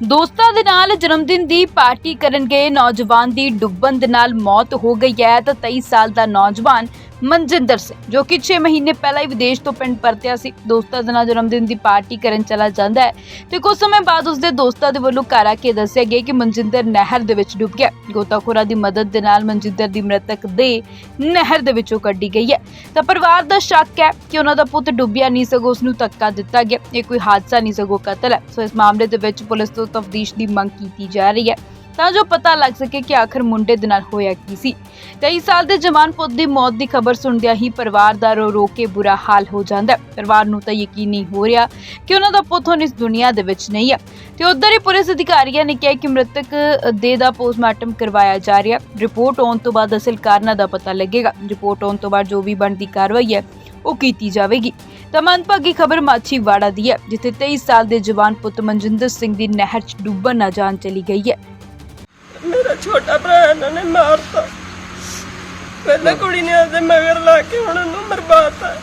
ਦੋਸਤਾਂ ਦੇ ਨਾਲ ਜਨਮਦਿਨ ਦੀ ਪਾਰਟੀ ਕਰਨ ਗਏ ਨੌਜਵਾਨ ਦੀ ਡੁੱਬਣ ਦੇ ਨਾਲ ਮੌਤ ਹੋ ਗਈ ਹੈ ਤਾਂ 23 ਸਾਲ ਦਾ ਨੌਜਵਾਨ ਮਨਜਿੰਦਰ ਸਿੰਘ, ਜੋ ਕਿ 6 ਮਹੀਨੇ ਪਹਿਲਾਂ ਹੀ ਵਿਦੇਸ਼ ਤੋਂ ਪਿੰਡ ਪਰਤਿਆ ਸੀ। ਦੋਸਤਾਂ ਦੇ ਨਾਲ ਜਨਮਦਿਨ ਦੀ ਪਾਰਟੀ ਕਰਨ ਚਲਾ ਜਾਂਦਾ ਹੈ ਤੇ ਕੁਝ ਸਮੇਂ ਬਾਅਦ ਉਸਦੇ ਦੋਸਤਾਂ ਦੇ ਵੱਲੋਂ ਘਰ ਆ ਕੇ ਦੱਸਿਆ ਗਿਆ ਕਿ ਮਨਜਿੰਦਰ ਨਹਿਰ ਦੇ ਵਿੱਚ ਡੁੱਬ ਗਿਆ। ਗੋਤਾਖੋਰਾਂ ਦੀ ਮਦਦ ਦੇ ਨਾਲ ਮਨਜਿੰਦਰ ਦੀ ਮ੍ਰਿਤਕ ਦੇ ਨਹਿਰ ਦੇ ਵਿੱਚੋਂ ਕੱਢੀ ਗਈ ਹੈ। ਤਾਂ ਪਰਿਵਾਰ ਦਾ ਸ਼ੱਕ ਹੈ ਕਿ ਉਹਨਾਂ ਦਾ ਪੁੱਤ ਡੁੱਬਿਆ ਨਹੀਂ ਸਗੋਂ ਉਸ ਨੂੰ ਧੱਕਾ ਦਿੱਤਾ ਗਿਆ। ਇਹ ਕੋਈ ਹਾਦਸਾ ਨਹੀਂ ਸਗੋਂ ਕਤਲ ਹੈ। ਸੋ ਇਸ ਮਾਮਲੇ ਦੇ ਵਿੱਚ ਪੁਲਿਸ ਤੋਂ ਤਫਤੀਸ਼ ਦੀ ਮੰਗ ਕੀਤੀ ਜਾ ਰਹੀ ਹੈ। ਤਾਂ ਜੋ ਪਤਾ ਲੱਗ ਸਕੇ ਕਿ ਆਖਰ ਮੁੰਡੇ ਦੇ ਨਾਲ ਹੋਇਆ ਕੀ ਸੀ। 23 ਸਾਲ ਦੇ ਜਵਾਨ ਪੁੱਤ ਦੀ ਮੌਤ ਦੀ ਖਬਰ ਸੁਣਦਿਆਂ ਹੀ ਪਰਿਵਾਰ ਦਾ ਰੋ ਰੋ ਕੇ ਬੁਰਾ ਹਾਲ ਹੋ ਜਾਂਦਾ ਹੈ। ਪਰਿਵਾਰ ਨੂੰ ਤਾਂ ਯਕੀਨ ਨਹੀਂ ਹੋ ਰਿਹਾ ਕਿ ਉਹਨਾਂ ਦਾ ਪੁੱਤ ਹੁਣ ਇਸ ਦੁਨੀਆ ਦੇ ਵਿੱਚ ਨਹੀਂ ਹੈ। ਤੇ ਉਧਰ ਹੀ ਪੁਲਿਸ ਅਧਿਕਾਰੀਆਂ ਨੇ ਕਿਹਾ ਕਿ ਮ੍ਰਿਤਕ ਦੇ ਦਾ ਪੋਸਟਮਾਰਟਮ ਕਰਵਾਇਆ ਜਾ ਰਿਹਾ ਰਿਪੋਰਟ ਆਉਣ ਤੋਂ ਬਾਅਦ ਅਸਲ ਕਾਰਨਾਂ ਦਾ ਪਤਾ ਲੱਗੇਗਾ। ਰਿਪੋਰਟ ਆਉਣ ਤੋਂ ਬਾਅਦ ਜੋ ਵੀ ਬਣਦੀ ਕਾਰਵਾਈ ਹੈ, ਉਹ ਕੀਤੀ ਜਾਵੇਗੀ। ਤਾਂ ਮੰਦਭਾਗੀ ਖਬਰ ਮਾਛੀਵਾੜਾ ਦੀ ਹੈ, ਜਿੱਥੇ 23 ਸਾਲ ਦੇ ਜਵਾਨ ਪੁੱਤ ਮਨਜਿੰਦਰ ਸਿੰਘ ਦੀ ਨਹਿਰ 'ਚ ਡੁੱਬਣ ਨਾ ਜਾਣ ਚਲੀ ਗਈ ਹੈ। ਛੋਟਾ ਭਰਾ ਇਹਨਾਂ ਨੇ ਮਾਰਤਾ। ਪਹਿਲਾਂ ਕੁੜੀ ਨੇ ਉਹਦੇ ਮਗਰ ਲਾ ਕੇ ਹੁਣ ਉਹਨੂੰ ਮਰਵਾਤਾ।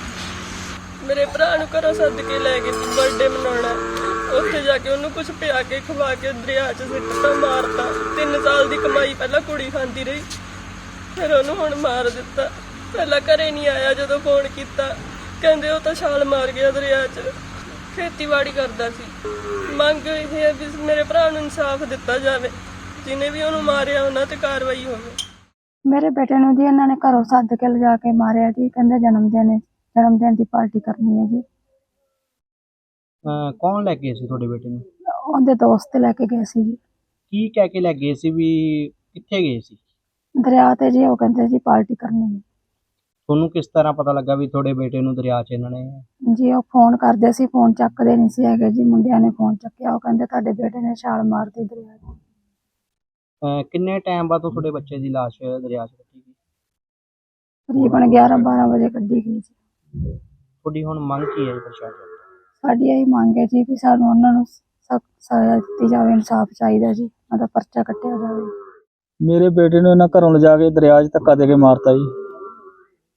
ਮੇਰੇ ਭਰਾ ਨੂੰ ਘਰੋਂ ਸੱਦ ਕੇ ਲੈ ਗਏ ਸੀ ਬਰਥਡੇ ਮਨਾਉਣਾ ਉੱਥੇ ਜਾ ਕੇ ਉਹਨੂੰ ਕੁਝ ਪਿਆ ਕੇ ਖਵਾ ਕੇ ਦਰਿਆ 'ਚ ਸਿੱਟਤਾ ਮਾਰਤਾ। 3 ਸਾਲ ਦੀ ਕਮਾਈ ਪਹਿਲਾਂ ਕੁੜੀ ਖਾਂਦੀ ਰਹੀ। ਫਿਰ ਉਹਨੂੰ ਹੁਣ ਮਾਰ ਦਿੱਤਾ। ਪਹਿਲਾਂ ਘਰੇ ਨਹੀਂ ਆਇਆ ਜਦੋਂ ਫੋਨ ਕੀਤਾ। ਕਹਿੰਦੇ ਉਹ ਤਾਂ ਛਾਲ ਮਾਰ ਗਿਆ ਦਰਿਆ 'ਚ। ਖੇਤੀਬਾੜੀ ਕਰਦਾ ਸੀ। ਮੰਗ ਇਹ ਹੈ ਵੀ ਮੇਰੇ ਭਰਾ ਨੂੰ ਇਨਸਾਫ ਦਿੱਤਾ ਜਾਵੇ। ਜਿਹਨੇ ਵੀ ਉਹਨੂੰ ਮਾਰਿਆ ਉਹਨਾਂ ਤੇ ਕਾਰਵਾਈ ਹੋਵੇ। ਮੇਰੇ ਬੇਟੇ ਨੂੰ ਜੀ ਇਹਨਾਂ ਨੇ ਘਰੋਂ ਸੱਦ ਕੇ ਲਿਜਾ ਕੇ ਮਾਰਿਆ ਜੀ ਕਹਿੰਦੇ ਜਨਮ ਦਿਨ ਜਨਮ ਦਿਨ ਦੀ ਪਾਰਟੀ ਕਰਨੀ ਹੈ ਜੀ। ਅਹ ਕੌਣ ਲੈ ਕੇ ਗਏ ਸੀ ਤੁਹਾਡੇ ਬੇਟੇ ਨੂੰ? ਉਹਦੇ ਦੋਸਤ ਲੈ ਕੇ ਗਏ ਸੀ ਜੀ। ਕੀ ਕਹਿ ਕੇ ਲੈ ਗਏ ਸੀ ਵੀ ਕਿੱਥੇ ਗਏ ਸੀ? ਦਰਿਆ ਤੇ ਜੀ ਉਹ ਕਹਿੰਦੇ ਜੀ ਪਾਰਟੀ ਕਰਨੀ ਹੈ। ਤੁਹਾਨੂੰ ਕਿਸ ਤਰ੍ਹਾਂ ਪਤਾ ਲੱਗਾ ਵੀ ਤੁਹਾਡੇ ਬੇਟੇ ਨੂੰ ਦਰਿਆ 'ਚ ਇਹਨਾਂ ਨੇ? ਜੀ ਉਹ ਫੋਨ ਕਰਦੇ ਸੀ ਫੋਨ ਚੱਕਦੇ ਨਹੀਂ ਸੀ ਹੈਗੇ ਜੀ ਮੁੰਡਿਆਂ ਨੇ ਫੋਨ ਚੱਕਿਆ ਉਹ ਕਹਿੰਦੇ ਤੁਹਾਡੇ ਬੇਟੇ ਨੇ ਛਾਲ ਮਾਰਤੀ ਦਰਿਆ 'ਚ। ਅਹ ਕਿੰਨੇ ਟਾਈਮ ਬਾਅਦ ਉਹ ਤੁਹਾਡੇ ਬੱਚੇ ਦੀ ਲਾਸ਼ ਦਰਿਆ 'ਚ ਕੱਢੀ ਗਈ? ਤਕਰੀਬਨ 11 12 ਵਜੇ ਕੱਢੀ ਗਈ ਜੀ ਤੁਹਾਡੀ ਹੁਣ ਮੰਗ ਕੀ ਹੈ ਜੀ ਪ੍ਰਸ਼ਾਸਨ ਤੋਂ? ਸਾਡੀ ਇਹ ਮੰਗ ਹੈ ਜੀ ਵੀ ਸਾਨੂੰ ਉਹਨਾਂ ਨੂੰ ਸਖਤ ਸਜ਼ਾ ਦਿੱਤੀ ਜਾਵੇ ਇਨਸਾਫ ਚਾਹੀਦਾ ਜੀ ਉਹਦਾ ਪਰਚਾ ਕੱਟਿਆ ਜਾਵੇ। ਮੇਰੇ ਬੇਟੇ ਨੂੰ ਇਹਨਾਂ ਘਰੋਂ ਲਿਜਾ ਕੇ ਦਰਿਆ 'ਚ ਧੱਕਾ ਦੇ ਕੇ ਮਾਰਤਾ ਜੀ।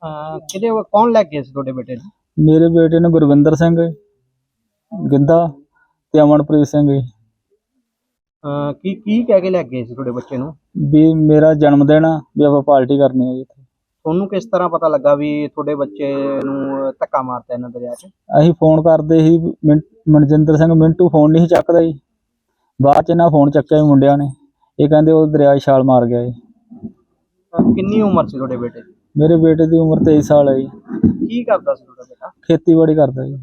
ਅਹ ਕਿਹਦੇ ਵੱਲ- ਕੌਣ ਲੈ ਕੇ ਗਏ ਸੀ ਤੁਹਾਡੇ ਬੇਟੇ ਨੂੰ? ਮੇਰੇ ਬੇਟੇ ਨੂੰ ਗੁਰਵਿੰਦਰ ਸਿੰਘ ਗਿੱਧਾ ਤੇ ਅਮਨਪ੍ਰੀਤ ਸਿੰਘ ਜੀ। ਅਹ ਕੀ ਕੀ ਕਹਿ ਕੇ ਲੈ ਗਏ ਸੀ ਤੁਹਾਡੇ ਬੱਚੇ ਨੂੰ? ਵੀ ਮੇਰਾ ਜਨਮ ਦਿਨ ਆ ਵੀ ਆਪਾਂ ਪਾਰਟੀ ਕਰਨੀ ਹੈ ਜੀ ਇੱਥੇ। ਤੁਹਾਨੂੰ ਕਿਸ ਤਰ੍ਹਾਂ ਪਤਾ ਲੱਗਾ ਵੀ ਤੁਹਾਡੇ ਬੱਚੇ ਨੂੰ ਧੱਕਾ ਮਾਰਤਾ ਇਹਨਾਂ ਦਰਿਆ 'ਚ? ਅਸੀਂ ਫੋਨ ਕਰਦੇ ਸੀ ਮਨਜਿੰਦਰ ਸਿੰਘ ਮਿੰਟੂ ਫੋਨ ਨਹੀਂ ਸੀ ਚੱਕਦਾ ਜੀ। ਬਾਅਦ ਚ ਇਹਨਾਂ ਫੋਨ ਚੱਕਿਆ ਜੀ ਮੁੰਡਿਆਂ ਨੇ। ਇਹ ਕਹਿੰਦੇ ਉਹ ਦਰਿਆ 'ਚ ਛਾਲ ਮਾਰ ਗਿਆ ਜੀ। ਅਹ ਕਿੰਨੀ ਉਮਰ ਸੀ ਤੁਹਾਡੇ ਬੇਟੇ ਦੀ? ਮੇਰੇ ਬੇਟੇ ਦੀ ਉਮਰ 23 ਸਾਲ ਹੈ ਜੀ। ਕੀ ਕਰਦਾ ਸੀ ਤੁਹਾਡਾ ਬੇਟਾ? ਖੇਤੀਬਾੜੀ ਕਰਦਾ ਜੀ।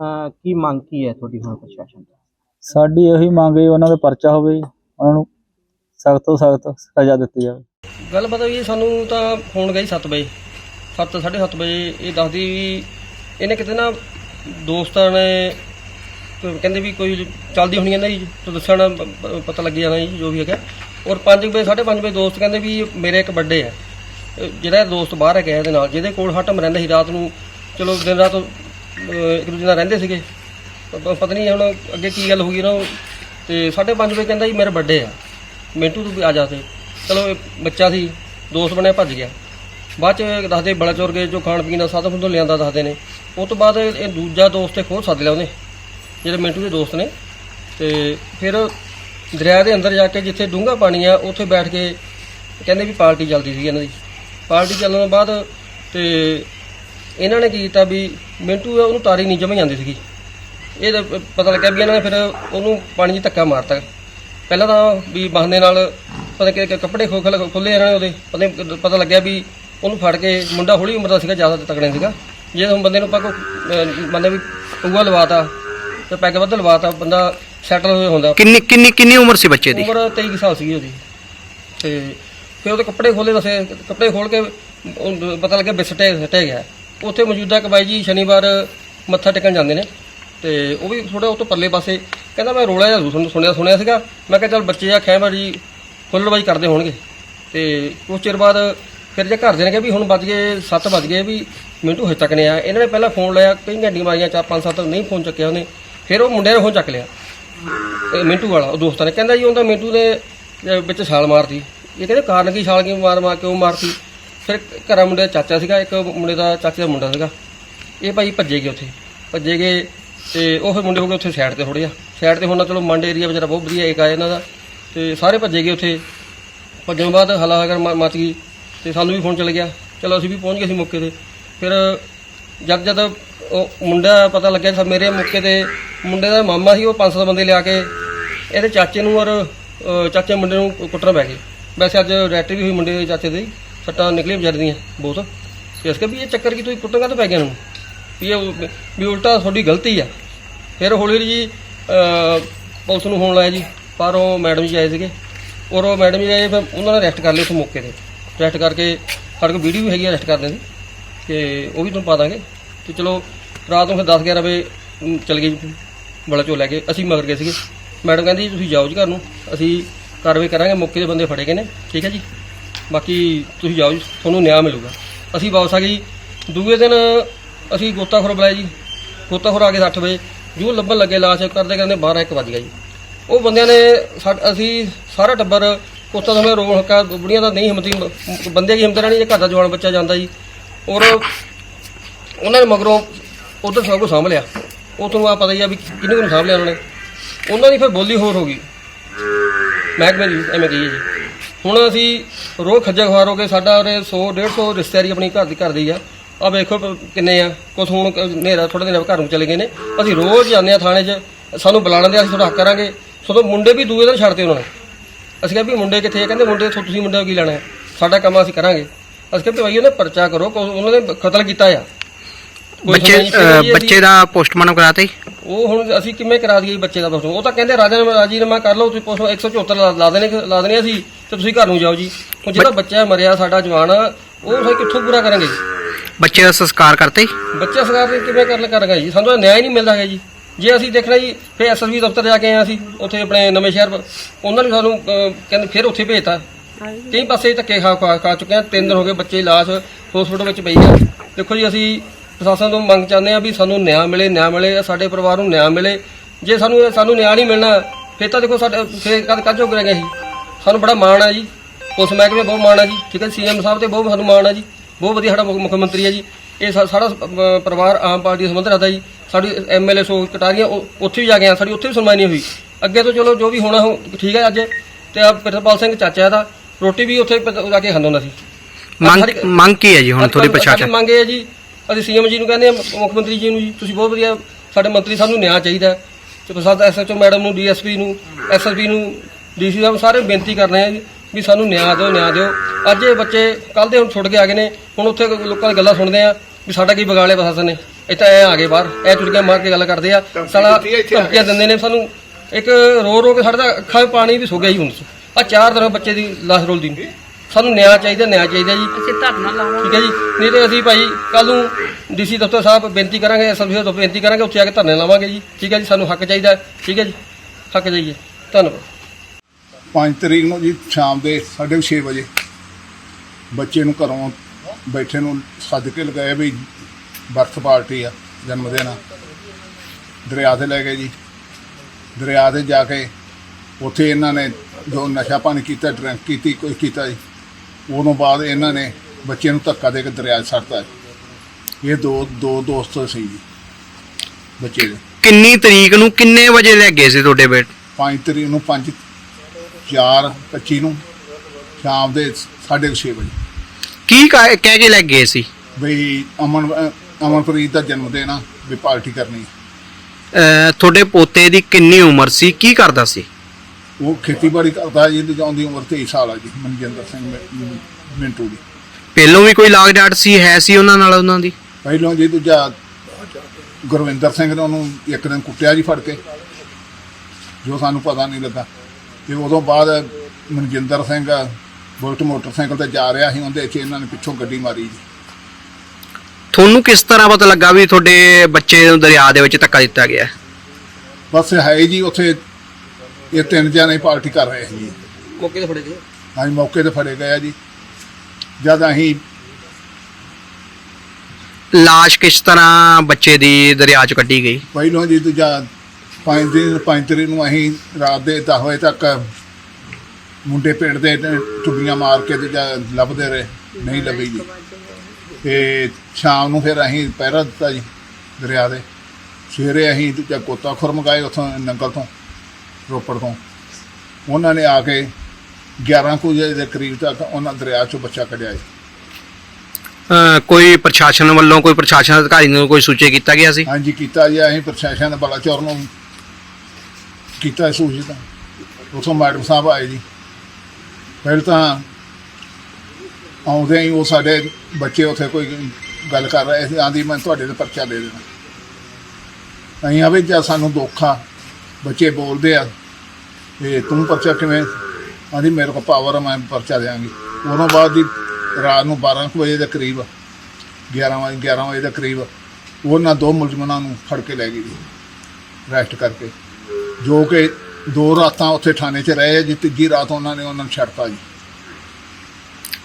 ਅਹ ਕੀ ਮੰਗ ਕੀ ਹੈ ਤੁਹਾਡੀ ਹੁਣ ਪ੍ਰਸ਼ਾਸਨ ਤੋਂ? ਸਾਡੀ ਇਹੀ ਮੰਗ ਹੈ ਉਹਨਾਂ ਦਾ ਪਰਚਾ ਹੋਵੇ ਜੀ। ਉਹਨਾਂ ਨੂੰ ਸਖਤ ਤੋਂ ਸਖਤ ਸਜ਼ਾ ਦਿੱਤੀ ਜਾਵੇ। ਗੱਲ ਪਤਾ ਵੀ ਸਾਨੂੰ ਤਾਂ ਫੋਨ ਗਈ 7 ਵਜੇ 7 7:30 ਵਜੇ, ਇਹ ਦੱਸਦੀ ਵੀ ਇਹਨੇ ਕਿਤੇ ਨਾ ਦੋਸਤਾਂ ਨੇ ਤੇ ਕਹਿੰਦੇ ਵੀ ਕੋਈ ਚੱਲਦੀ ਹੋਣੀ ਹੈ ਨਾ ਜੀ, ਤੂੰ ਦੱਸਣਾ ਪ- ਪ- ਪਤਾ ਲੱਗ ਜਾਣਾ ਜੀ, ਜੋ ਵੀ ਹੈਗਾ। ਔਰ 5 ਵਜੇ 5:30 ਵਜੇ ਦੋਸਤ ਕਹਿੰਦੇ ਵੀ ਮੇਰੇ ਇੱਕ ਵੱਡੇ ਹੈ ਅਹ ਜਿਹੜਾ ਦੋਸਤ ਬਾਹਰ ਹੈ ਗਿਆ ਇਹਦੇ ਨਾਲ, ਜਿਹਦੇ ਕੋਲ ਹਟਮ ਰਹਿੰਦਾ ਸੀ ਰਾਤ ਨੂੰ, ਚਲੋ ਦਿਨ ਰਾਤ, ਅਹ ਇੱਕ ਦੂਜੇ ਨਾਲ ਰਹਿੰਦੇ ਸੀਗੇ। ਪ- ਪਤਾ ਨਹੀਂ ਹੁਣ ਅੱਗੇ ਕੀ ਗੱਲ ਹੋ ਗਈ ਨਾ ਉਹ। ਤੇ 5:30 ਵਜੇ ਕਹਿੰਦਾ ਜੀ ਮੇਰੇ ਵੱਡੇ ਆ। ਮਿੰਟੂ ਤੂੰ ਵੀ ਆ ਜਾ ਤੇ ਚਲੋ ਇਹ ਬੱਚਾ ਸੀ, ਦੋਸਤ ਬਣਿਆ, ਭੱਜ ਗਿਆ। ਬਾਅਦ ਚ ਦੱਸਦੇ ਬੜਾ ਚੋਰ ਗਏ ਜੋ ਖਾਣ ਪੀਣ ਦਾ ਸਾਧਨ ਹੁੰਦੋਂ ਲਿਆਂਦਾ ਦੱਸਦੇ ਨੇ। ਉਸ ਤੋਂ ਬਾਅਦ ਇਹ ਇਹ ਦੂਜਾ ਦੋਸਤ ਤੇ ਖੋਹ ਸੱਦ ਲਿਆ ਉਹਨੇ, ਜਿਹੜੇ ਮਿੰਟੂ ਦੇ ਦੋਸਤ ਨੇ। ਤੇ ਫਿਰ ਦਰਿਆ ਦੇ ਅੰਦਰ ਜਾ ਕੇ ਜਿੱਥੇ ਡੂੰਘਾ ਪਾਣੀ ਆ, ਉੱਥੇ ਬੈਠ ਕੇ ਕਹਿੰਦੇ ਵੀ ਪਾਰਟੀ ਚੱਲਦੀ ਸੀ ਇਹਨਾਂ ਦੀ। ਪਾਰਟੀ ਚੱਲਣ ਤੋਂ ਬਾਅਦ ਤੇ ਇਹਨਾਂ ਨੇ ਕੀ ਕੀਤਾ ਵੀ ਮਿੰਟੂ ਆ, ਉਹਨੂੰ ਤਾਰੀ ਨਹੀਂ ਜਮ ਜਾਂਦੀ ਸੀਗੀ। ਇਹ ਤਾਂ ਪ- ਪਤਾ ਲੱਗਿਆ ਵੀ ਇਹਨਾਂ ਨੇ ਫਿਰ ਉਹਨੂੰ ਪਾਣੀ 'ਚ ਧੱਕਾ ਮਾਰਤਾ। ਪਹਿਲਾਂ ਤਾਂ ਵੀ ਬਹਾਨੇ ਨਾਲ ਪਤਾ ਕਿ ਕੱਪੜੇ ਖੋਖਲ ਖੁੱਲੇ ਇਹਨਾਂ ਨੇ ਉਹਦੇ। ਪਤਾ ਨੀ- ਪਤਾ ਲੱਗਿਆ ਵੀ ਉਹਨੂੰ ਫੜ ਕੇ ਮੁੰਡਾ ਹੌਲੀ ਉਮਰ ਦਾ ਸੀਗਾ ਜ਼ਿਆਦਾ ਤਕੜੇ ਸੀਗਾ। ਜੇ ਹੁਣ ਬੰਦੇ ਨੂੰ ਆਪਾਂ ਕੋ ਬੰਦੇ ਵੀ ਪੂਆ ਲਵਾਤਾ ਤੇ ਪੈਗ ਵੱਧ ਲਵਾਤਾ ਬੰਦਾ ਸੈਟਲ ਹੋਇਆ ਹੁੰਦਾ। ਕਿੰਨੀ ਕਿੰਨੀ ਕਿੰਨੀ ਉਮਰ ਸੀ ਬੱਚੇ ਦੀ? ਉਮਰ 23 ਕੁ ਸਾਲ ਸੀਗੀ ਉਹਦੀ। ਤੇ ਫਿਰ ਉਹਦੇ ਕੱਪੜੇ ਖੋਲੇ ਦੱਸੇ ਕੱਪੜੇ ਖੋਲ ਕੇ ਉਹ ਪਤਾ ਲੱਗਿਆ ਬਿਸਟੇ ਸਟੇ ਗਿਆ। ਉੱਥੇ ਮੌਜੂਦਾ ਇੱਕ ਬਾਈ ਜੀ ਸ਼ਨੀਵਾਰ ਮੱਥਾ ਟੇਕਣ ਜਾਂਦੇ ਨੇ। ਤੇ ਉਹ ਵੀ ਥੋੜਾ ਉਹ ਤੋਂ ਪਰਲੇ ਪਾਸੇ। ਕਹਿੰਦਾ ਮੈਂ ਰੋਲਾ ਜਿਹਾ ਸੁਣ- ਸੁਣਿਆ ਸੁਣਿਆ ਸੀਗਾ। ਮੈਂ ਕਿਹਾ ਚੱਲ ਬੱਚੇ ਆ ਖੈਮਰ ਜੀ ਫੁੱਲੜਬਾਈ ਕਰਦੇ ਹੋਣਗੇ। ਤੇ ਕੁਛ ਚਿਰ ਬਾਅਦ ਫਿਰ ਜੇ ਘਰ ਦੇ ਨੇ ਕਿਹਾ ਵੀ ਹੁਣ ਵੱਜ ਗਏ 7 ਵੱਜ ਗਏ ਵੀ ਮਿੰਟੂ ਹਜੇ ਤੱਕ ਨਹੀਂ ਆਇਆ। ਇਹਨਾਂ ਨੇ ਪਹਿਲਾਂ ਫੋਨ ਲਾਇਆ ਕਈ ਘੰਟੀਆਂ ਮਾਰੀਆਂ ਚਾਰ ਪੰਜ ਸੱਤ ਨਹੀਂ ਫੋਨ ਚੱਕਿਆ ਉਹਨੇ। ਫਿਰ ਉਹ ਮੁੰਡੇ ਨੇ ਫੋਨ ਚੱਕ ਲਿਆ। ਇਹ ਮਿੰਟੂ ਵਾਲਾ ਉਹ ਦੋਸਤਾਂ ਨੇ। ਕਹਿੰਦਾ ਜੀ ਉਹਦਾ ਮਿੰਟੂ ਨੇ ਅਹ, ਵਿੱਚ ਛਾਲ ਮਾਰਤੀ। ਇਹ ਕਹਿੰਦੇ ਕਾਰਨ ਕੀ ਛਾਲ ਕਿਉਂ ਮਾਰ ਮਾਰ ਕਿਉਂ ਮਾਰਤੀ? ਫਿਰ ਘਰਾਂ ਮੁੰਡੇ ਦਾ ਚਾਚਾ ਸੀਗਾ ਇੱਕ ਮੁੰਡੇ ਦਾ ਚਾਚੇ ਦਾ ਮੁੰਡਾ ਸੀਗਾ। ਇਹ ਭਾਈ ਭੱਜੇ ਗਏ ਉੱਥੇ। ਭੱਜੇ ਗਏ। ਤੇ ਉਹ ਫਿਰ ਮੁੰਡੇ ਹੋ ਗਏ ਉੱਥੇ ਸਾਈਡ ਤੇ ਥੋੜ੍ਹੇ ਆ ਸਾਈਡ ਤੇ ਹੁਣ ਚਲੋ ਮੰਡ ਏਰੀਆ ਵਿਚਾਰਾ ਬਹੁਤ ਵਧੀਆ ਇੱਕ ਆ ਇਹਨਾਂ ਦਾ। ਤੇ ਸਾਰੇ ਭੱਜੇ ਗਏ ਉੱਥੇ। ਭੱਜਣ ਤੋਂ ਬਾਅਦ ਹਲਾਹਗਰ ਮਚ ਗਈ। ਤੇ ਸਾਨੂੰ ਵੀ ਫੋਨ ਚੱਲ ਗਿਆ। ਚਲੋ ਅਸੀਂ ਵੀ ਪਹੁੰਚ ਗਏ ਸੀ ਮੌਕੇ ਤੇ। ਫਿਰ ਜਦ ਜਦ ਉਹ ਮੁੰਡਾ ਪਤਾ ਲੱਗਿਆ ਸਭ ਮੇਰੇ ਮੌਕੇ ਤੇ ਮੁੰਡੇ ਦਾ ਮਾਮਾ ਸੀ, ਉਹ 500 ਬੰਦੇ ਲਿਆ ਕੇ ਇਹਦੇ ਚਾਚੇ ਨੂੰ ਔਰ ਚਾਚੇ ਮੁੰਡੇ ਨੂੰ ਕੁੱਟਣ ਬੈ ਗਏ। ਵੈਸੇ ਅੱਜ ਰੈਟ ਵੀ ਹੋਈ ਮੁੰਡੇ ਦੇ ਚਾਚੇ ਦੇ। ਸੱਟਾਂ ਨਿਕਲੀਆਂ ਵਿਚਾਰੇ ਦੀਆਂ, ਬਹੁਤ। ਤੇ ਇਸ ਕੇ ਵੀ ਇਹ ਚੱਕਰ ਕੀ, ਤੁਸੀਂ ਕੁੱਟਾਂਗਾ ਤਾਂ ਪੈ ਗਿਆ ਨੂੰ? ਵੀ ਇਹ ਵੀ ਉਲਟਾ ਤੁਹਾਡੀ ਗਲਤੀ ਆ। ਫਿਰ ਹੌਲੀ ਹੌਲੀ ਜੀ ਪੁਲਿਸ ਨੂੰ ਹੋਣ ਲਾਇਆ ਜੀ। ਪਰ ਉਹ ਮੈਡਮ ਜੀ ਆਏ ਸੀਗੇ। ਔਰ ਉਹ ਮੈਡਮ ਜੀ ਆਏ ਫਿਰ ਉਹਨਾਂ ਨੇ ਰੈਸਟ ਕਰ ਲਿਆ ਉਸ ਮੌਕੇ ਤੇ। ਰੈਸਟ ਕਰਕੇ ਸਾਡੇ ਕੋਲ ਵੀਡੀਓ ਵੀ ਹੈਗੀ ਆ ਰੈਸਟ ਕਰਨ ਦੀ। ਤੇ ਉਹ ਵੀ ਤੁਹਾਨੂੰ ਪਾ ਦਾਂਗੇ। ਤੇ ਚਲੋ ਰਾਤ ਨੂੰ ਫਿਰ 10 11 ਵਜੇ ਅਮ, ਚਲ ਗਏ ਜੀ। ਬੜਾ ਚੋ ਲੈ ਕੇ ਅਸੀਂ ਮਗਰ ਗਏ ਸੀਗੇ। ਮੈਡਮ ਕਹਿੰਦੀ ਜੀ ਤੁਸੀਂ ਜਾਓ ਜੀ ਘਰ ਨੂੰ। ਅਸੀਂ ਕਾਰਵਾਈ ਕਰਾਂਗੇ। ਮੌਕੇ ਦੇ ਬੰਦੇ ਫੜੇ ਗਏ ਨੇ। ਠੀਕ ਹੈ ਜੀ? ਬਾਕੀ ਤੁਸੀਂ ਜਾਓ ਜੀ। ਤੁਹਾਨੂੰ ਨਿਆਂ ਮਿਲੂਗਾ। ਅਸੀਂ ਵਾਪਸ ਆ ਗਏ ਜੀ। ਦੂਏ ਦਿਨ ਅਸੀਂ ਗੋਤਾਖੋਰ ਬੁਲਾਇਆ ਜੀ। ਗੋਤਾਖੋਰ ਆ ਕੇ 8 ਵਜੇ, ਜੋ ਲੱਭਣ ਲੱਗੇ ਲਾਸ਼ ਕਰਦੇ ਕਰਦੇ 12 1 ਵੱਜ ਗਿਆ ਜੀ। ਉਹ ਬੰਦਿਆਂ ਨੇ ਸਾ- ਅਸੀਂ ਸਾਰਾ ਟੱਬਰ ਕੋਤਾ ਸਮੇਂ ਰੋਣ ਹੱਕਾ ਬੁੜੀਆਂ ਦਾ ਨਹੀਂ ਹਿੰਮਤੀ, ਬੰਦੇ ਦੀ ਹਿੰਮਤ ਰਹਿਣੀ, ਜੇ ਘਰ ਦਾ ਜਵਾਨ ਬੱਚਾ ਜਾਂਦਾ ਜੀ। ਔਰ ਉਹਨਾਂ ਨੇ ਮਗਰੋਂ ਉਧਰ ਸਭ ਕੁਝ ਸਾਂਭ ਲਿਆ। ਉਹ ਤੁਹਾਨੂੰ ਆ ਪਤਾ ਹੀ ਆ ਵੀ ਕਿਹਨੇ ਨੂੰ ਸਾਂਭ ਲਿਆ ਉਹਨਾਂ ਨੇ। ਉਹਨਾਂ ਦੀ ਫਿਰ ਬੋਲੀ ਹੋਰ ਹੋ ਗਈ। ਮਹਿਕਮੇ ਦੀ, ਐਵੇਂ ਗਈ ਹੈ ਜੀ। ਹੁਣ ਅਸੀਂ ਰੋਜ਼ ਖੱਜਾ ਖਵਾਰ ਹੋ ਕੇ ਸਾਡਾ ਉਰੇ 100 150 ਰਿਸ਼ਤੇਦਾਰੀ ਆਪਣੀ ਘਰ ਦੀ ਘਰ ਦੀ ਆ। ਆ ਵੇਖੋ ਕਿੰਨੇ ਆ। ਕੁਛ ਹੁਣ ਹਨੇਰਾ ਥੋੜੇ ਦਿਨ ਘਰ ਨੂੰ ਚਲੇ ਗਏ ਨੇ। ਅਸੀਂ ਰੋਜ਼ ਜਾਂਦੇ ਆ ਥਾਣੇ 'ਚ। ਸਾਨੂੰ ਬੁਲਾਣ ਦੇ ਅਸੀਂ ਤੁਹਾਡਾ ਹੱਕ ਕਰਾਂਗੇ। ਸੋ ਮੁੰਡੇ ਵੀ ਦੂਏ ਦਿਨ ਛੱਡਤੇ ਉਹਨਾਂ ਨੇ। ਅਸੀਂ ਕਿਹਾ ਵੀ ਮੁੰਡੇ ਕਿੱਥੇ ਆ? ਕਹਿੰਦੇ ਮੁੰਡੇ ਤੁਸੀਂ ਮੁੰਡੇ ਕੀ ਲੈਣਾ ਹੈ? ਸਾਡਾ ਕੰਮ ਅਸੀਂ ਕਰਾਂਗੇ। ਅਸੀਂ ਕਿਹਾ ਵੀ ਭਾਈ ਉਹਨੇ ਪਰਚਾ ਕਰੋ। ਉਹਨਾਂ ਨੇ ਕਤਲ ਕੀਤਾ ਆ। ਬੱਚੇ। ਬੱਚੇ ਦਾ ਪੋਸਟਮਾਰਟਮ ਕਰਾਤਾ ਜੀ? ਉਹ ਹੁਣ ਅਸੀਂ ਕਿਵੇਂ ਕਰਾ ਦਈਏ ਬੱਚੇ ਦਾ ਪੋਸਟ ਉਹ ਤਾਂ ਕਹਿੰਦੇ ਰਾਜਾ ਰਾਜੀਨਾਮਾ ਕਰ ਲਓ ਤੁਸੀਂ ਪੋਸਟ 174 ਲਾ- ਦੇਣੇ ਲਾ ਦੇਣੇ ਅਸੀਂ ਤੇ ਤੁਸੀਂ ਘਰ ਨੂੰ ਜਾਓ ਜੀ। ਹੁਣ ਜਿਹੜਾ ਬੱਚਾ ਮਰਿਆ ਸਾਡਾ ਜਵਾਨ ਉਹ ਅਸੀਂ ਕਿੱਥੋਂ ਪੂਰਾ ਕਰਾਂਗੇ ਜੀ? ਬੱਚੇ ਦਾ ਸੰਸਕਾਰ ਕਰਤੇ ਬੱਚਾ ਸਰਕਾਰ ਨੇ ਕਿਵੇਂ ਕਰ ਕਰਾਂਗਾ ਜੀ? ਸਾਨੂੰ ਤਾਂ ਨਿਆਂ ਹੀ ਨਹੀਂ ਮਿਲਦਾ ਹੈ ਜੀ। ਜੇ ਅਸੀਂ ਦੇਖਣਾ ਜੀ ਫਿਰ ਐਸਐਸਬੀ ਦਫ਼ਤਰ ਜਾ ਕੇ ਆਏ ਅਸੀਂ ਉੱਥੇ ਆਪਣੇ ਨਵੇਂ ਸ਼ਹਿਰ ਉਹਨਾਂ ਨੇ ਸਾਨੂੰ ਅਹ, ਕਹਿੰਦੇ ਫਿਰ ਉੱਥੇ ਭੇਜਤਾ। ਕਈ ਪਾਸੇ ਧੱਕੇ ਖਾ ਖਾ ਖਾ ਚੁੱਕੇ ਆ ਤਿੰਨ ਦਿਨ ਹੋ ਗਏ ਬੱਚੇ ਦੀ ਲਾਸ਼ ਹਸਪੀਟਲ ਵਿੱਚ ਪਈ ਆ। ਦੇਖੋ ਜੀ ਅਸੀਂ ਪ੍ਰਸ਼ਾਸਨ ਤੋਂ ਮੰਗ ਚਾਹੁੰਦੇ ਆ ਵੀ ਸਾਨੂੰ ਨਿਆਂ ਮਿਲੇ ਨਿਆਂ ਮਿਲੇ ਸਾਡੇ ਪਰਿਵਾਰ ਨੂੰ ਨਿਆਂ ਮਿਲੇ। ਜੇ ਸਾਨੂੰ ਸਾਨੂੰ ਨਿਆਂ ਨਹੀਂ ਮਿਲਣਾ ਫਿਰ ਤਾਂ ਦੇਖੋ ਸਾਡੇ ਫਿਰ ਕਦ ਕੱਜੋ ਕਰਾਂਗੇ ਅਸੀਂ ਸਾਨੂੰ ਬੜਾ ਮਾਣ ਆ ਜੀ। ਉਸ ਮਹਿਕਮੇ ਬਹੁਤ ਮਾਣ ਆ ਜੀ। ਠੀਕ ਹੈ ਸੀਐਮ ਸਾਹਿਬ ਤੇ ਬਹੁਤ ਸਾਨੂੰ ਮਾਣ ਆ ਜੀ। ਬਹੁਤ ਵਧੀਆ ਸਾਡਾ ਮੁੱਖ ਮੰਤਰੀ ਆ ਜੀ। ਇਹ ਸਾਡਾ ਪਰਿਵਾਰ ਆਮ ਪਾਰਟੀ ਦਾ ਸੰਬੰਧ ਰੱਖਦਾ ਜੀ। ਸਾਡੀ ਐਮਐਲਏ ਸੋ ਕਟਾਰੀਆਂ ਉੱਥੇ ਵੀ ਜਾ ਆ ਸਾਡੀ ਉੱਥੇ ਵੀ ਸੁਣਵਾਈ ਨਹੀਂ ਹੋਈ। ਅੱਗੇ ਤੋਂ ਚਲੋ ਜੋ ਵੀ ਹੋਣਾ ਹੋ ਠੀਕ ਹੈ ਅੱਜ। ਤੇ ਆ ਪ੍ਰਿਤਪਾਲ ਸਿੰਘ ਚਾਚਾ ਦਾ ਰੋਟੀ ਵੀ ਉੱਥੇ ਜਾ ਕੇ ਖਾਂਦਾ ਹੁੰਦਾ ਸੀ। ਮੰਗ ਕੀ ਹੈ ਜੀ ਹੁਣ ਕੱਲ੍ਹ ਪ੍ਰਸ਼ਾਸਨ? ਮੰਗ ਹੈ ਜੀ ਅਸੀਂ ਸੀਐਮ ਜੀ ਨੂੰ ਕਹਿੰਦੇ ਆ ਮੁੱਖ ਮੰਤਰੀ ਜੀ ਨੂੰ ਜੀ ਤੁਸੀਂ ਬਹੁਤ ਵਧੀਆ ਸਾਡੇ ਮੰਤਰੀ ਸਾਹਿਬ ਨੂੰ ਨਿਆਂ ਚਾਹੀਦਾ ਹੈ। ਤੇ ਪ੍ਰਸਾਦ ਐਸਐਚਓ ਮੈਡਮ ਨੂੰ ਡੀਐਸਪੀ ਨੂੰ ਐਸਐਸਪੀ ਨੂੰ ਡੀਸੀ ਸਾਹਿਬ ਸਾਰੇ ਬੇਨਤੀ ਕਰ ਰਹੇ ਆ ਜੀ। ਵੀ ਸਾਨੂੰ ਨਿਆਂ ਦਿਓ ਨਿਆਂ ਦਿਓ। ਅੱਜ ਇਹ ਬੱਚੇ ਕੱਲ ਦੇ ਹੁਣ ਛੁੱਟ ਕੇ ਆ ਗਏ ਨੇ ਹੁਣ ਉੱਥੇ ਲੋਕਾਂ ਦੀ ਗੱਲਾਂ ਸੁਣਦੇ ਆ ਵੀ ਸਾਡਾ ਕੀ ਵਿਗਾੜਿਆ ਪ੍ਰਸ਼ਾਸਨ ਨੇ। ਇੱਥੇ ਐ ਆ ਗਏ ਬਾਹਰ ਐ ਚੁਟਕੀਆਂ ਮਾਰ ਕੇ ਗੱਲ ਕਰਦੇ ਆ। ਸਾਲਾ ਧਮਕੀਆਂ ਦਿੰਦੇ ਨੇ ਸਾਨੂੰ ਇੱਕ ਰੋ ਰੋ ਕੇ ਸਾਡੇ ਤਾਂ ਅੱਖਾਂ 'ਚ ਪਾਣੀ ਵੀ ਸੁੱਕ ਗਿਆ ਜੀ ਹੁਣ। ਆ ਚਾਰ ਦਿਨ ਬੱਚੇ ਦੀ ਲਾਸ਼ ਰੋਲਦੀ ਨੂੰ ਸਾਨੂੰ ਨਿਆਂ ਚਾਹੀਦਾ ਨਿਆਂ ਚਾਹੀਦਾ ਜੀ। ਅਸੀਂ ਧਰਨਾ ਲਾਵਾਂਗੇ। ਠੀਕ ਹੈ ਜੀ। ਨਹੀਂ ਤੇ ਅਸੀਂ ਭਾਈ ਕੱਲ ਨੂੰ ਡੀਸੀ ਦਫ਼ਤਰ ਸਾਹਿਬ ਬੇਨਤੀ ਕਰਾਂਗੇ ਐਸਐਸਪੀ ਤੋਂ ਬੇਨਤੀ ਕਰਾਂਗੇ ਉੱਥੇ ਆ ਕੇ ਧਰਨੇ ਲਾਵਾਂਗੇ ਜੀ। ਠੀਕ ਹੈ ਜੀ ਸਾਨੂੰ ਹੱਕ ਚਾਹੀਦਾ। ਠੀਕ ਹੈ ਜੀ। ਹੱਕ ਚਾਹੀਏ। ਧੰਨਵਾਦ। 5 ਤਰੀਕ ਨੂੰ ਜੀ ਸ਼ਾਮ ਦੇ 6:30 ਵਜੇ ਬੱਚੇ ਨੂੰ ਘਰੋਂ ਬੈਠੇ ਨੂੰ ਸੱਦ ਕੇ ਲਗਾਇਆ ਵੀ ਬਰਥ ਪਾਰਟੀ ਆ ਜਨਮ ਦਿਨ ਆ। ਦਰਿਆ ਤੇ ਲੈ ਗਏ ਜੀ। ਦਰਿਆ ਤੇ ਜਾ ਕੇ ਉੱਥੇ ਇਹਨਾਂ ਨੇ ਜੋ ਨਸ਼ਾ ਪਾਣੀ ਕੀਤਾ ਡਰਿੰਕ ਕੀਤੀ ਕੋਈ ਕੀਤਾ ਜੀ ਉਦੋਂ ਬਾਅਦ ਇਹਨਾਂ ਨੇ ਬੱਚੇ ਨੂੰ ਧੱਕਾ ਦੇ ਕੇ ਦਰਿਆ 'ਚ ਸੱਟਤਾ ਇਹ ਦੋ ਦੋ ਦੋਸਤ ਸੀ ਜੀ ਬੱਚੇ ਦੇ। ਕਿੰਨੀ ਤਰੀਕ ਨੂੰ ਕਿੰਨੇ ਵਜੇ ਲੈ ਗਏ ਸੀ ਤੁਹਾਡੇ ਬੇਟ 5 ਤਰੀਕ ਨੂੰ 5 4 25 ਨੂੰ ਸ਼ਾਮ ਦੇ 6:30 ਵਜੇ। ਕੀ ਕਹਿ ਕਹਿ ਕੇ ਲੈ ਗਏ ਸੀ? ਬਈ ਅਮਨ ਅ, ਅਮਨਪ੍ਰੀਤ ਦਾ ਜਨਮ ਦਿਨ ਆ ਵੀ ਪਾਰਟੀ ਕਰਨੀ ਅ, ਤੁਹਾਡੇ ਪੋਤੇ ਦੀ ਕਿੰਨੀ ਉਮਰ ਸੀ? ਕੀ ਕਰਦਾ ਸੀ? ਉਹ ਖੇਤੀਬਾੜੀ ਕਰਦਾ ਜੀ ਦੀ ਉਹਦੀ ਉਮਰ 23 ਸਾਲ ਆ ਜੀ ਮਨਜਿੰਦਰ ਸਿੰਘ ਮਿ- ਮਿੰਟੂ ਦੀ। ਪਹਿਲੋਂ ਵੀ ਕੋਈ ਲਾਗ ਡਾਟ ਸੀ ਹੈ ਸੀ ਉਹਨਾਂ ਨਾਲ ਉਹਨਾਂ ਦੀ? ਪਹਿਲੋਂ ਜੀ ਦੂਜਾ ਗੁਰਵਿੰਦਰ ਸਿੰਘ ਨੇ ਉਹਨੂੰ ਇੱਕ ਦਿਨ ਕੁੱਟਿਆ ਜੀ ਫੜ ਕੇ ਜੋ ਸਾਨੂੰ ਪਤਾ ਨਹੀਂ ਲੱਗਾ। ਤੇ ਉਦੋਂ ਬਾਅਦ ਮਨਜਿੰਦਰ ਸਿੰਘ ਬੁਲਟ ਮੋਟਰਸਾਈਕਲ ਤੇ ਜਾ ਰਿਹਾ ਸੀ ਉਹਦੇ 'ਚ ਇਹਨਾਂ ਨੇ ਪਿੱਛੋਂ ਗੱਡੀ ਮਾਰੀ ਜੀ। ਤੁਹਾਨੂੰ ਕਿਸ ਤਰ੍ਹਾਂ ਪਤਾ ਲੱਗਾ ਵੀ ਤੁਹਾਡੇ ਬੱਚੇ ਨੂੰ ਦਰਿਆ ਦੇ ਵਿੱਚ ਧੱਕਾ ਦਿੱਤਾ ਗਿਆ? ਹੈ? ਬਸ ਹੈ ਹੀ ਜੀ ਉੱਥੇ ਇਹ ਤਿੰਨ ਜਣੇ ਪਾਰਟੀ ਕਰ ਰਹੇ ਸੀ। ਜੀ ਮੌਕੇ ਤੇ ਫੜੇ ਗਏ? ਅਸੀਂ ਮੌਕੇ ਤੇ ਫੜੇ ਗਏ ਆ ਜੀ। ਜਦ ਅਸੀਂ ਲਾਸ਼ ਕਿਸ ਤਰ੍ਹਾਂ ਬੱਚੇ ਦੀ ਦਰਿਆ 'ਚ ਕੱਢੀ ਗਈ? ਪਹਿਲੋਂ ਜੀ ਦੂਜਾ ਪੰਜ ਦਿਨ ਪੰਜ ਤਰੀਕ ਨੂੰ ਅਸੀਂ ਰਾਤ ਦੇ 10 ਵਜੇ ਤੱਕ ਮੁੰਡੇ ਪਿੰਡ ਦੇ ਨੇ ਟੁੱਡੀਆਂ ਮਾਰ ਕੇ ਦੂਜਾ ਲੱਭਦੇ ਰਹੇ ਨਹੀਂ ਲੱਭੀ ਜੀ। ਤੇ ਸ਼ਾਮ ਨੂੰ ਫਿਰ ਅਸੀਂ ਪਹਿਰਾ ਦਿੱਤਾ ਜੀ ਦਰਿਆ ਦੇ। ਸਵੇਰੇ ਅਸੀਂ ਦੂਜਾ ਕੋਤਾ ਖੁਰਮ ਗਏ ਉੱਥੋਂ ਨੰਗਲ ਤੋਂ ਰੋਪੜ ਤੋਂ। ਉਹਨਾਂ ਨੇ ਆ ਕੇ 11 ਕੁ ਵਜੇ ਦੇ ਕਰੀਬ ਤੱਕ ਉਹਨਾਂ ਦਰਿਆ ਚੋਂ ਬੱਚਾ ਕੱਢਿਆ ਜੀ। ਅਹ ਕੋਈ ਪ੍ਰਸ਼ਾਸਨ ਵੱਲੋਂ ਕੋਈ ਪ੍ਰਸ਼ਾਸਨ ਅਧਿਕਾਰੀ ਨੂੰ ਕੋਈ ਸੂਚਿਤ ਕੀਤਾ ਗਿਆ ਸੀ? ਹਾਂਜੀ ਕੀਤਾ ਜੀ। ਅਸੀਂ ਪ੍ਰਸ਼ਾਸਨ ਬਲਾਚੌਰ ਨੂੰ ਕੀਤਾ ਸੂਚਿਤ ਉਥੋਂ ਮੈਡਮ ਸਾਹਿਬ ਆਏ ਜੀ। ਪਹਿਲਾਂ ਤਾਂ ਆਉਂਦੇ ਹੀ ਉਹ ਸਾਡੇ ਬੱਚੇ ਉੱਥੇ ਕੋਈ ਗੱਲ ਕਰ ਰਹੇ ਸੀ, ਆਂਦੀ ਮੈਂ ਤੁਹਾਡੇ ਤੇ ਪਰਚਾ ਦੇ ਦੇਣਾ ਅਸੀਂ ਆਵੇ ਜਾਂ ਸਾਨੂੰ ਦੁੱਖ ਆ, ਬੱਚੇ ਬੋਲਦੇ ਆ ਤੇ ਤੂੰ ਪਰਚਾ ਕਿਵੇਂ? ਆਂਦੀ ਮੇਰੇ ਕੋਲ ਪਾਵਰ ਆ, ਮੈਂ ਪਰਚਾ ਦਿਆਂਗੀ। ਉਦੋਂ ਬਾਅਦ ਦੀ ਰਾਤ ਨੂੰ 12 ਕੁ ਵਜੇ ਦੇ ਕਰੀਬ 11 ਵਜੇ 11 ਵਜੇ ਦੇ ਕਰੀਬ, ਉਹਨਾਂ ਦੋ ਮੁਲਜ਼ਮਾਂ ਨੂੰ ਫੜ ਕੇ ਲੈ ਗਈ ਜੀ ਰੈਸਟ ਕਰਕੇ। ਜੋ ਕਿ ਦੋ ਰਾਤਾਂ ਉੱਥੇ ਥਾਣੇ 'ਚ ਰਹੇ ਜੀ ਤੀਜੀ ਰਾਤ ਉਹਨਾਂ ਨੇ ਉਹਨਾਂ ਨੂੰ ਛੱਡਤਾ ਜੀ।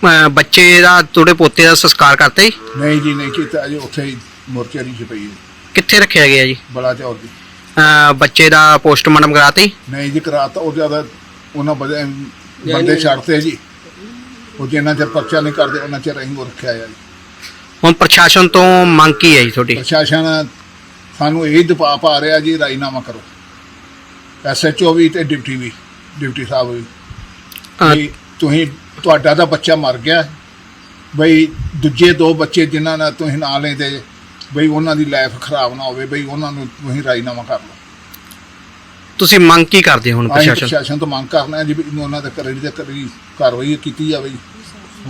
ਅਹ ਬੱਚੇ ਦਾ ਤੁਹਾਡੇ ਪੋਤੇ ਦਾ ਸੰਸਕਾਰ ਕਰਤੇ ਜੀ? ਨਹੀਂ ਜੀ ਨਹੀਂ ਕੀਤਾ ਜੀ ਉੱਥੇ ਹੀ ਮੁਰਚਰੀ 'ਚ ਪਈ ਹੈ। ਕਿੱਥੇ ਰੱਖਿਆ ਗਿਆ ਜੀ? ਬੜਾ ਚੌਰ ਦੀ ਅਹ ਬੱਚੇ ਦਾ ਪੋਸਟਮਾਰਟਮ ਕਰਾਤੇ ਜੀ? ਨਹੀਂ ਜੀ ਕਰਾਤਾ ਉਹ ਜ਼ਿਆਦਾ ਉਹਨਾਂ ਬੰਦੇ ਬੰਦੇ ਛੱਡਤੇ ਜੀ। ਉਹ ਜਿੰਨਾ ਚਿਰ ਪਰਚਾ ਨਹੀਂ ਕਰਦੇ ਉਹਨਾਂ ਚਿਰ ਅਸੀਂ ਉਹ ਰੱਖਿਆ ਆ ਜੀ। ਹੁਣ ਪ੍ਰਸ਼ਾਸਨ ਤੋਂ ਮੰਗ ਕੀ ਹੈ ਜੀ ਤੁਹਾਡੀ? ਪ੍ਰਸ਼ਾਸਨ ਸਾਨੂੰ ਇਹ ਦਬਾਅ ਪਾ ਰਿਹਾ ਜੀ ਰਾਜੀਨਾਮਾ ਕਰੋ। ਐਸਐਚਓ ਵੀ ਤੇ ਡਿਪਟੀ ਵੀ ਡਿਪਟੀ ਸਾਹਿਬ ਵੀ। ਵੀ ਤੁਸੀਂ ਤੁਹਾਡਾ ਤਾਂ ਬੱਚਾ ਮਰ ਗਿਆ। ਬਈ ਦੂਜੇ ਦੋ ਬੱਚੇ ਜਿਨ੍ਹਾਂ ਨਾਲ ਤੁਸੀਂ ਨਾਂ ਲੈਂਦੇ ਬਈ ਉਹਨਾਂ ਦੀ ਲਾਈਫ ਖਰਾਬ ਨਾ ਹੋਵੇ ਬਈ ਉਹਨਾਂ ਨੂੰ ਤੁਸੀਂ ਰਾਜੀਨਾਮਾ ਕਰ ਲਓ। ਤੁਸੀਂ ਮੰਗ ਕੀ ਕਰਦੇ ਹੋ ਹੁਣ ਅਸੀਂ ਪ੍ਰਸ਼ਾਸਨ? ਪ੍ਰਸ਼ਾਸਨ ਤੋਂ ਮੰਗ ਕਰਨਾ ਹੈ ਜੀ ਵੀ ਉਹਨਾਂ ਦੇ ਕਰੀ ਤੇ ਕਰੀ ਕਾਰਵਾਈ ਕੀਤੀ ਜਾਵੇ ਜੀ।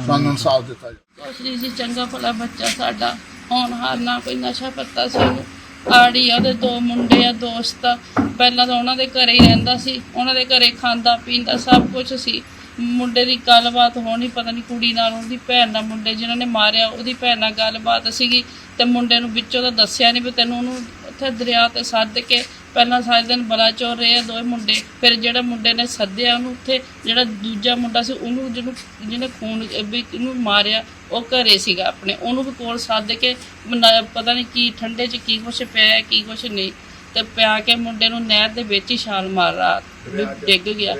ਸਾਨੂੰ ਇਨਸਾਫ ਦਿੱਤਾ ਜਾਵੇ। ਕੁਛ ਨਹੀਂ ਸੀ ਚੰਗਾ ਭਲਾ ਬੱਚਾ ਸਾਡਾ। ਹੋਣਹਾਰ ਨਾ ਕੋਈ ਨਸ਼ਾ ਪੱਤਾ ਸੀ ਉਹਨੂੰ ਆੜੀ ਆ, ਉਹਦੇ ਦੋ ਮੁੰਡੇ ਆ ਦੋਸਤ ਆ। ਪਹਿਲਾਂ ਤਾਂ ਉਹਨਾਂ ਦੇ ਘਰੇ ਹੀ ਰਹਿੰਦਾ ਸੀ ਉਹਨਾਂ ਦੇ ਘਰੇ ਖਾਂਦਾ ਪੀਂਦਾ ਸਭ ਕੁਝ ਸੀ। ਮੁੰਡੇ ਦੀ ਗੱਲਬਾਤ ਹੋਣੀ ਪਤਾ ਨਹੀਂ ਕੁੜੀ ਨਾਲ ਉਹਦੀ ਭੈਣ ਨਾਲ ਮੁੰਡੇ ਜਿਨ੍ਹਾਂ ਨੇ ਮਾਰਿਆ ਉਹਦੀ ਭੈਣ ਨਾਲ ਗੱਲਬਾਤ ਸੀਗੀ ਤੇ ਮੁੰਡੇ ਨੂੰ ਵਿੱਚੋਂ ਤਾਂ ਦੱਸਿਆ ਨਹੀਂ ਵੀ ਤੈਨੂੰ ਉਹਨੂੰ ਉੱਥੇ ਦਰਿਆ ਤੇ ਸੱਦ ਕੇ ਪਹਿਲਾਂ ਸਾਰੇ ਦਿਨ ਬਲਾ ਚੋਰ ਰਹੇ ਆ ਦੋਵੇਂ ਮੁੰਡੇ ਫਿਰ ਜਿਹੜਾ ਮੁੰਡੇ ਨੇ ਸੱਦਿਆ ਉਹਨੂੰ ਉੱਥੇ ਜਿਹੜਾ ਦੂਜਾ ਮੁੰਡਾ ਸੀ ਉਹਨੂੰ ਜਿਹਨੂੰ ਜਿਹਨੇ ਖੂਨ ਵੀ ਇਹਨੂੰ ਮਾਰਿਆ ਉਹ ਘਰੇ ਸੀਗਾ ਆਪਣੇ ਉਹਨੂੰ ਵੀ ਕੋਲ ਸੱਦ ਕੇ ਮਨਾ- ਪਤਾ ਨਹੀਂ ਕੀ ਠੰਡੇ 'ਚ ਕੀ ਕੁਛ ਪਿਆ ਹੈ, ਕੀ ਕੁਛ ਨਹੀਂ। ਤੇ ਪਿਆ ਕੇ ਮੁੰਡੇ ਨੂੰ ਨਹਿਰ ਦੇ ਵਿੱਚ ਹੀ ਛਾਲ ਮਾਰ ਵੀ ਡਿੱਗ ਗਿਆ।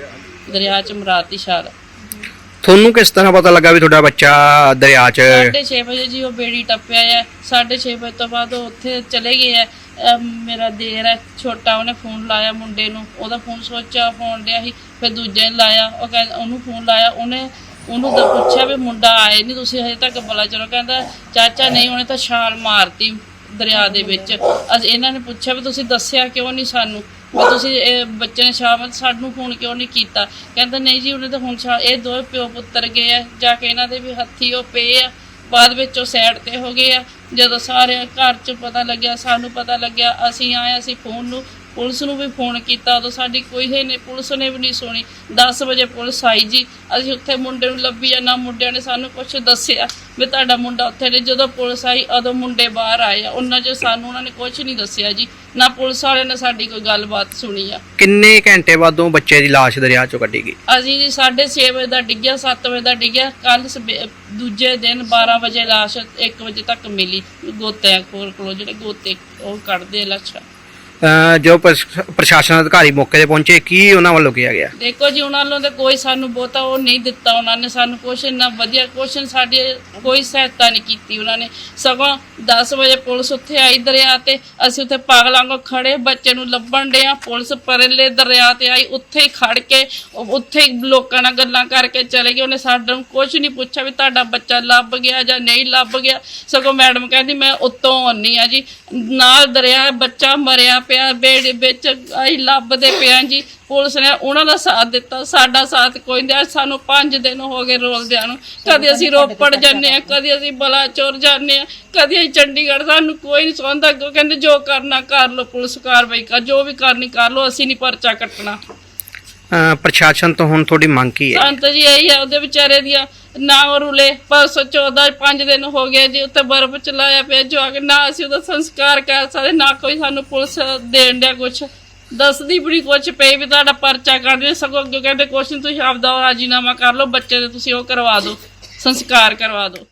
ਦਰਿਆ 'ਚ। ਮਰਾਤੀ ਛਾਲ। ਤੁਹਾਨੂੰ ਕਿਸ ਤਰ੍ਹਾਂ ਪਤਾ ਲੱਗਾ ਵੀ ਤੁਹਾਡਾ ਬੱਚਾ ਦਰਿਆ 'ਚ ਸਾਢੇ ਛੇ ਵਜੇ ਜੀ ਉਹ ਬੇੜੀ ਟੱਪਿਆ ਹੈ ਸਾਢੇ ਛੇ ਵਜੇ ਤੋਂ ਬਾਅਦ ਉਹ ਉੱਥੇ ਚਲੇ ਗਏ ਅਹ ਮੇਰਾ ਦੇਰ ਹੈ ਛੋਟਾ ਉਹਨੇ ਫੋਨ ਲਾਇਆ ਮੁੰਡੇ ਨੂੰ। ਉਹਦਾ ਫੋਨ ਸੋਚਿਆ ਫੋਨ ਡਿਆ ਸੀ ਫਿਰ ਦੂਜੇ ਨੇ ਲਾਇਆ। ਉਹ ਕਹਿੰਦਾ ਉਹਨੂੰ ਫੋਨ ਲਾਇਆ। ਉਹਨੇ ਉਹਨੂੰ ਤਾਂ ਪੁੱਛਿਆ ਵੀ ਮੁੰਡਾ ਆਏ ਨਹੀਂ ਤੁਸੀਂ ਹਜੇ ਤੱਕ ਬਲਾ ਚਲੋ, ਕਹਿੰਦਾ ਚਾਚਾ ਨਹੀਂ, ਉਹਨੇ ਤਾਂ ਛਾਲ ਮਾਰਤੀ ਦਰਿਆ ਦੇ ਵਿੱਚ। ਅਸ ਇਹਨਾਂ ਨੇ ਪੁੱਛਿਆ ਵੀ ਤੁਸੀਂ ਦੱਸਿਆ ਕਿਉਂ ਨਹੀਂ ਸਾਨੂੰ? ਵੀ ਤੁਸੀਂ ਇਹ ਬੱਚੇ ਨੇ ਸ਼ਾਮ ਸਾਨੂੰ ਫੋਨ ਕਿਉਂ ਨਹੀਂ ਕੀਤਾ? ਕਹਿੰਦਾ ਨਹੀਂ ਜੀ, ਉਹਨੇ ਤਾਂ ਹੁਣ ਛਾਲ, ਇਹ ਦੋਵੇਂ ਪਿਓ ਪੁੱਤਰ ਗਏ ਆ, ਜਾ ਕੇ ਇਹਨਾਂ ਦੇ ਵੀ ਹੱਥੀ ਉਹ ਪਏ ਆ। ਬਾਅਦ ਵਿੱਚ ਉਹ ਸਾਈਡ ਤੇ ਹੋ ਗਏ ਆ। ਜਦੋਂ ਸਾਰੇ ਘਰ 'ਚ ਪਤਾ ਲੱਗਿਆ, ਸਾਨੂੰ ਪਤਾ ਲੱਗਿਆ, ਅਸੀਂ ਆਏ, ਅਸੀਂ ਫੋਨ ਨੂੰ ਪੁਲਿਸ ਨੂੰ ਵੀ ਫੋਨ ਕੀਤਾ ਉਦੋਂ ਸਾਡੀ ਕੋਈ ਹੈ ਨਹੀਂ ਪੁਲਿਸ ਨੇ ਵੀ ਨਹੀਂ ਸੁਣੀ। 10 ਵਜੇ ਪੁਲਿਸ ਆਈ ਜੀ ਅਸੀਂ ਉੱਥੇ ਮੁੰਡੇ ਨੂੰ ਲੱਭੀ ਜਾਂ ਨਾ ਮੁੰਡਿਆਂ ਨੇ ਸਾਨੂੰ ਕੁਝ ਦੱਸਿਆ ਵੀ ਤੁਹਾਡਾ ਮੁੰਡਾ ਉੱਥੇ ਨੇ। ਜਦੋਂ ਪੁਲਿਸ ਆਈ ਉਦੋਂ ਮੁੰਡੇ ਬਾਹਰ ਆਏ ਆ। ਉਹਨਾਂ 'ਚ ਸਾਨੂੰ ਉਹਨਾਂ ਨੇ ਕੁਝ ਨਹੀਂ ਦੱਸਿਆ ਜੀ ਨਾ ਪੁਲਿਸ ਵਾਲਿਆਂ ਨੇ ਸਾਡੀ ਕੋਈ ਗੱਲਬਾਤ ਸੁਣੀ ਆ। ਕਿੰਨੇ ਘੰਟੇ ਬਾਅਦੋਂ ਬੱਚੇ ਦੀ ਲਾਸ਼ ਦਰਿਆ 'ਚੋਂ ਕੱਢੀ ਗਈ? ਅਸੀਂ ਜੀ 6:30 ਵਜੇ ਦਾ ਡਿੱਗਿਆ 7 ਵਜੇ ਦਾ ਡਿੱਗਿਆ। ਕੱਲ ਦੂਜੇ ਦਿਨ 12 ਵਜੇ ਲਾਸ਼ 1 ਵਜੇ ਤੱਕ ਮਿਲੀ। ਗੋਤਿਆਂ ਕੋਲ ਕੋਲ ਜਿਹੜੇ ਗੋਤੇ ਉਹ ਕੱਢਦੇ ਆ ਲਾਸ਼ਾਂ। ਜੋ ਪ੍ਰਸ਼ਾਸਨ ਅਧਿਕਾਰੀ ਮੌਕੇ ਤੇ ਪਹੁੰਚੇ, ਕੀ ਉਹਨਾਂ ਵੱਲੋਂ ਕਿਹਾ ਗਿਆ? ਦੇਖੋ ਜੀ, ਉਹਨਾਂ ਵੱਲੋਂ ਤਾਂ ਕੋਈ ਸਾਨੂੰ ਬਹੁਤਾ ਉਹ ਨਹੀਂ ਦਿੱਤਾ ਉਹਨਾਂ ਨੇ। ਸਾਨੂੰ ਕੁਛ ਇੰਨਾ ਵਧੀਆ, ਕੁਛ ਸਾਡੀ ਕੋਈ ਸਹਾਇਤਾ ਨਹੀਂ ਕੀਤੀ ਉਹਨਾਂ ਨੇ। ਸਗੋਂ 10 ਵਜੇ ਪੁਲਿਸ ਉੱਥੇ ਆਈ ਦਰਿਆ ਤੇ, ਅਸੀਂ ਉੱਥੇ ਪਾਗਲਾਂ ਵਾਂਗੂ ਖੜੇ ਬੱਚੇ ਨੂੰ ਲੱਭਣ ਡਿਆ ਪੁਲਿਸ ਪਰਲੇ ਦਰਿਆ ਤੇ ਆਈ, ਉੱਥੇ ਹੀ ਖੜ ਕੇ ਉੱਥੇ ਲੋਕਾਂ ਨਾਲ ਗੱਲਾਂ ਕਰਕੇ ਚਲੇ ਗਏ। ਉਹਨੇ ਸਾਨੂੰ ਕੁਛ ਨਹੀਂ ਪੁੱਛਿਆ ਵੀ ਤੁਹਾਡਾ ਬੱਚਾ ਲੱਭ ਗਿਆ ਜਾਂ ਨਹੀਂ ਲੱਭ ਗਿਆ। ਸਗੋਂ ਮੈਡਮ ਕਹਿੰਦੀ, ਮੈਂ ਉੱਤੋਂ ਆਉਣੀ ਆ ਜੀ। ਨਾਲ ਦਰਿਆ, ਬੱਚਾ ਮਰਿਆ ਪਿਆ ਬੇੜੇ ਵਿੱਚ ਅਸੀਂ ਲੱਭਦੇ ਪਿਆ ਜੀ। ਪੁਲਿਸ ਨੇ ਉਹਨਾਂ ਦਾ ਸਾਥ ਦਿੱਤਾ ਸਾਡਾ ਸਾਥ ਕੋਈ ਨਹੀਂ। ਸਾਨੂੰ 5 ਦਿਨ ਹੋ ਗਏ ਰੋਲਦਿਆਂ ਨੂੰ। ਕਦੇ ਅਸੀਂ ਰੋਪੜ ਜਾਂਦੇ ਆ ਕਦੇ ਅਸੀਂ ਬਲਾਚੌਰ ਜਾਂਦੇ ਆ ਕਦੇ ਅਸੀਂ ਚੰਡੀਗੜ੍ਹ। ਸਾਨੂੰ ਕੋਈ ਨਹੀਂ ਸੁਣਦਾ ਅੱਗੋਂ ਕਹਿੰਦੇ ਜੋ ਕਰਨਾ ਕਰ ਲਓ ਪੁਲਿਸ ਕਾਰਵਾਈ ਕਰ ਜੋ ਵੀ ਕਰਨੀ ਕਰ ਲਓ ਅਸੀਂ ਨਹੀਂ ਪਰਚਾ ਕੱਟਣਾ। ਪ੍ਰਸ਼ਾਸਨ ਤੋਂ ਹੁਣ ਤੁਹਾਡੀ ਮੰਗ ਕੀ ਹੈ? ਸੰਤ ਜੀ ਇਹੀ ਆ ਉਹਦੇ ਵਿਚਾਰੇ ਦੀਆਂ ਨਾ ਉਹ ਰੁਲੇ ਪਰਸੋਂ 14 5 ਦਿਨ ਹੋ ਗਏ ਜੀ ਉੱਤੇ ਬਰਫ਼ ਚਲਾਇਆ ਪਿਆ ਜੋ ਆ ਕੇ ਨਾ ਅਸੀਂ ਉਹਦਾ ਸੰਸਕਾਰ ਕਰ ਸਕਦੇ, ਨਾ ਕੋਈ ਸਾਨੂੰ ਪੁਲਿਸ ਦੇਣ ਡਿਆ ਕੁਛ। ਦੱਸਦੀ ਬੜੀ ਕੁਛ ਪਈ ਵੀ ਤੁਹਾਡਾ ਪਰਚਾ ਕੱਢ ਦੇ ਸਗੋਂ ਅੱਗੇ ਕਹਿੰਦੇ ਕੁਛ ਨਹੀਂ ਤੁਸੀਂ ਆਪਦਾ ਰਾਜੀਨਾਮਾ ਕਰ ਲਓ, ਬੱਚੇ ਦੇ ਤੁਸੀਂ ਉਹ ਕਰਵਾ ਦਿਓ, ਸੰਸਕਾਰ ਕਰਵਾ ਦਿਓ।